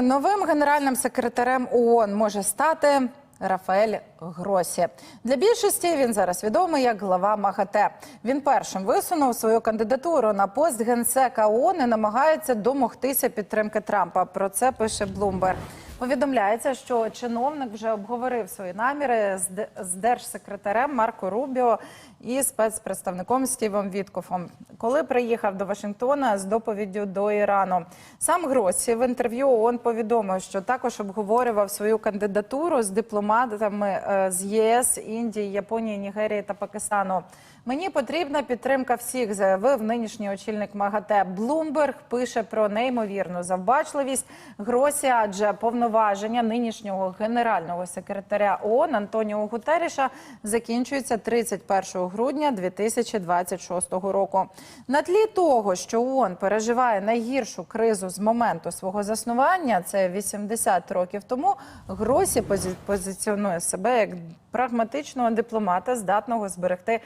Новим генеральним секретарем ООН може стати Рафаель Гросі. Для більшості він зараз відомий як глава МАГАТЕ. Він першим висунув свою кандидатуру на пост генсека ООН і намагається домогтися підтримки Трампа. Про це пише Блумберг. Повідомляється, що чиновник вже обговорив свої наміри з де- держсекретарем Марко Рубіо і спецпредставником Стівом Віткофом, коли приїхав до Вашингтона з доповіддю до Ірану. Сам Гросі в інтерв'ю ООН повідомив, що також обговорював свою кандидатуру з дипломатами е, з ЄС, Індії, Японії, Нігерії та Пакистану. Мені потрібна підтримка всіх, заявив нинішній очільник МАГАТЕ. Блумберг пише про неймовірну завбачливість Гросі, адже повноваження нинішнього генерального секретаря ООН Антоніо Гутеріша закінчується 31 грудня 2026 року. На тлі того, що ООН переживає найгіршу кризу з моменту свого заснування, це 80 років тому. Гросі позиціонує себе як прагматичного дипломата, здатного зберегти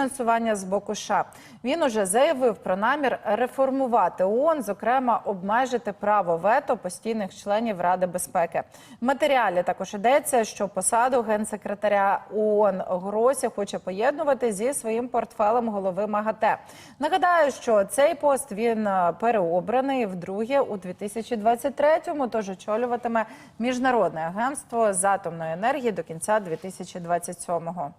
фінансування з боку США. Він уже заявив про намір реформувати ООН, зокрема обмежити право вето постійних членів Ради безпеки. В матеріалі також йдеться, що посаду генсекретаря ООН Гросі хоче поєднувати зі своїм портфелем голови МАГАТЕ. Нагадаю, що цей пост він е, переобраний вдруге у 2023-му, тож очолюватиме міжнародне агентство з атомної енергії до кінця 2027-го.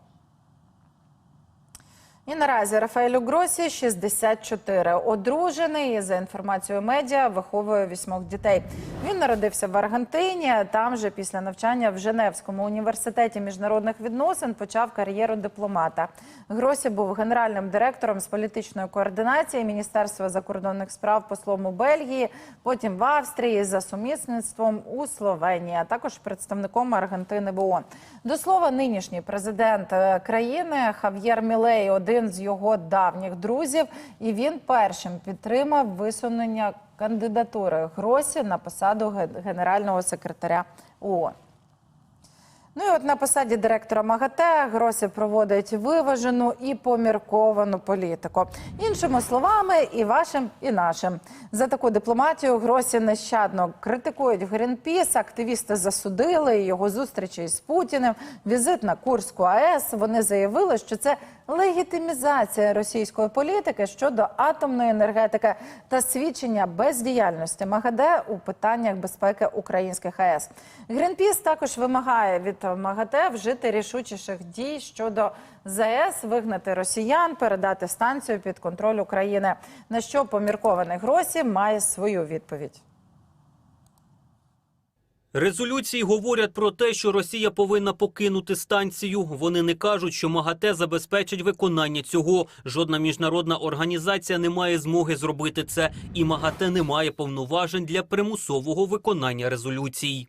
І наразі Рафаелю Гросі 64. Одружений і, за інформацією медіа виховує вісьмох дітей. Він народився в Аргентині. Там же після навчання в Женевському університеті міжнародних відносин почав кар'єру дипломата. Гросі був генеральним директором з політичної координації Міністерства закордонних справ послом у Бельгії, потім в Австрії за сумісництвом у Словенії, а також представником Аргентини в ООН. До слова, нинішній президент е, країни Хав'єр Мілей один з його давніх друзів, і він першим підтримав висунення кандидатури Гросі на посаду ге- генерального секретаря ООН. Ну і от на посаді директора МАГАТЕ Гросі проводить виважену і помірковану політику. Іншими словами, і вашим, і нашим. За таку дипломатію Гросі нещадно критикують Грінпіс. Активісти засудили його зустрічі із Путіним, візит на Курську АЕС. Вони заявили, що це легітимізація російської політики щодо атомної енергетики та свідчення бездіяльності МАГАТЕ у питаннях безпеки українських АЕС. Грінпіс також вимагає від МАГАТЕ вжити рішучіших дій щодо ЗАЕС, вигнати росіян, передати станцію під контроль України. На що поміркований Гросі має свою відповідь. Резолюції говорять про те, що Росія повинна покинути станцію. Вони не кажуть, що МАГАТЕ забезпечить виконання цього. Жодна міжнародна організація не має змоги зробити це, і МАГАТЕ не має повноважень для примусового виконання резолюцій.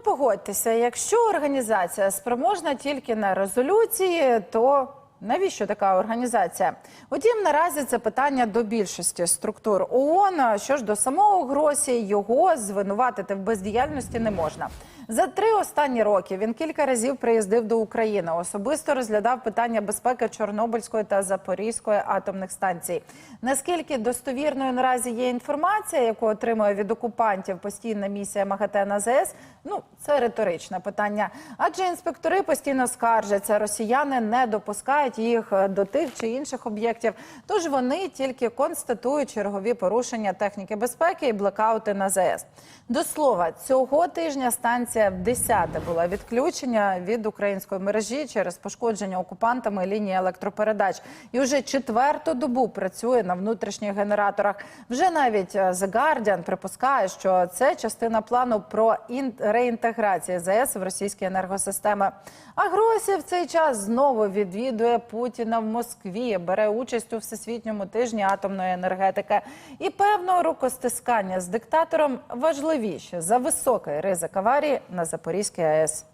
Ну, погодьтеся, якщо організація спроможна тільки на резолюції, то навіщо така організація? Утім, наразі це питання до більшості структур ООН. Що ж до самого Гросі, його звинуватити в бездіяльності не можна. За три останні роки він кілька разів приїздив до України. Особисто розглядав питання безпеки Чорнобильської та Запорізької атомних станцій. Наскільки достовірною наразі є інформація, яку отримує від окупантів постійна місія МАГАТЕ на ЗС, ну це риторичне питання. Адже інспектори постійно скаржаться, росіяни не допускають їх е, до тих чи інших об'єктів. Тож вони тільки констатують чергові порушення техніки безпеки і блекаути на ЗС. До слова, цього тижня станція в 10 була відключення від української мережі через пошкодження окупантами лінії електропередач. І вже четверту добу працює на внутрішніх генераторах. Вже навіть е, The Guardian припускає, що це частина плану про ін- реінтеграцію ЗАЕС в російські енергосистеми. А Гросі в цей час знову відвідує Путіна в Москві, бере участь у всесвітньому тижні атомної енергетики. І певного рукостискання з диктатором важливіше за високий ризик аварії на Запорізькій АЕС.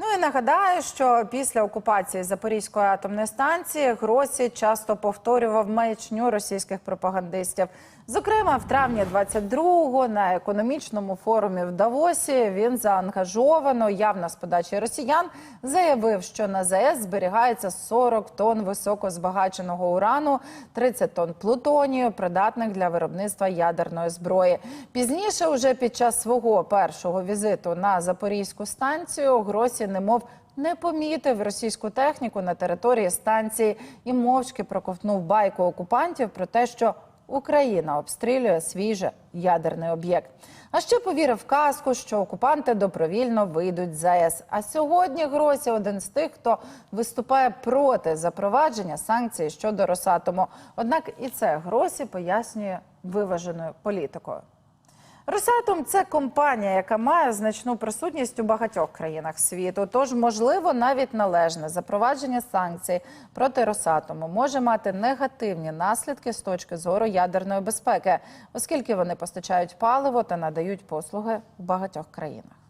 Ну і нагадаю, що після окупації Запорізької атомної станції Гросі часто повторював маячню російських пропагандистів. Зокрема, в травні 22-го на економічному форумі в Давосі він заангажовано, явно з подачі росіян, заявив, що на ЗАЕС зберігається 40 тонн високозбагаченого урану, 30 тонн плутонію, придатних для виробництва ядерної зброї. Пізніше, уже під час свого першого візиту на Запорізьку станцію, Гросі немов не помітив російську техніку на території станції і мовчки проковтнув байку окупантів про те, що Україна обстрілює свій же ядерний об'єкт. А ще повірив казку, що окупанти добровільно вийдуть з ЗАЕС. А сьогодні Гросі один з тих, хто виступає проти запровадження санкцій щодо Росатому. Однак і це Гросі пояснює виваженою політикою. Росатом це компанія, яка має значну присутність у багатьох країнах світу. Тож, можливо, навіть належне запровадження санкцій проти Росатому може мати негативні наслідки з точки зору ядерної безпеки, оскільки вони постачають паливо та надають послуги в багатьох країнах.